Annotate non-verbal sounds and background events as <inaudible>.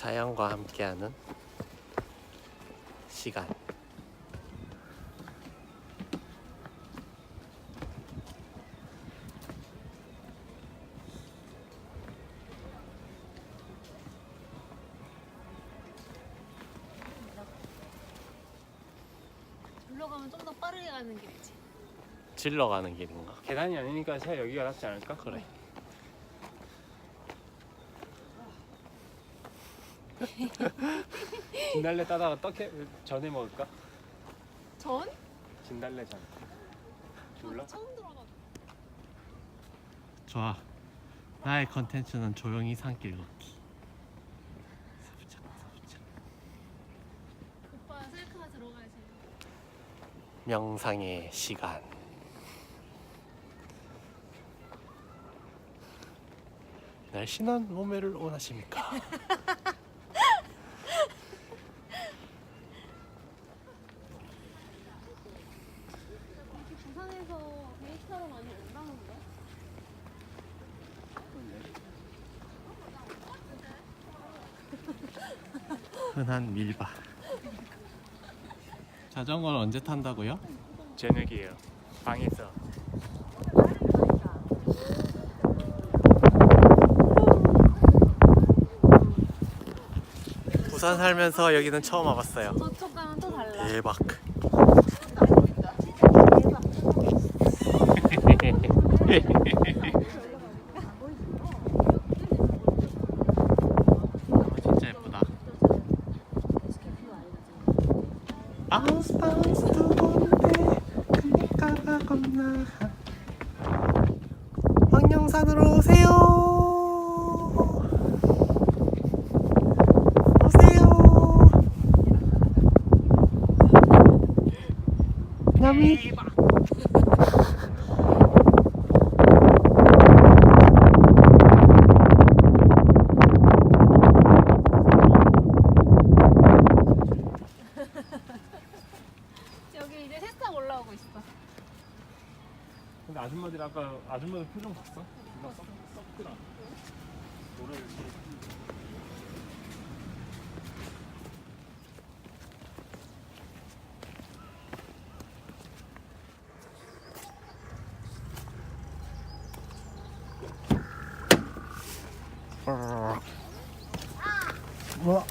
자연과 함께하는 시간. 절로 가면 좀 더 빠르게 가는 길이지. 질러 가는 길인가? 계단이 아니니까 차라리 여기가 낫지 않을까? 그래. <laughs> 진달래 따다가 떡해 전에 먹을까? 전? 진달래 전. 몰라? 처음 들어가. 좋아. 나의 컨텐츠는 조용히 산길 걷기. 사부작, 사부작. 오빠 셀카 들어가야지. 명상의 시간. 날씬한 몸매를 원하십니까? <laughs> 이렇게 부산에서 데이트하러 많이 온다는데? <laughs> 흔한 밀바. 자전거를 언제 탄다고요? 저녁이에요. 방에서. 부산 살면서 여기는 처음 와봤어요. 저쪽 가면 또 달라. 대박. 바운스 두근데 클릭가가 겁나. 황령산으로 오세요. 오세요. 남이 이제 새싹 올라오고 있어. 근데 아줌마들 아까 아줌마들 표정 봤어? 누가 썩 썩더라. 노래 뭐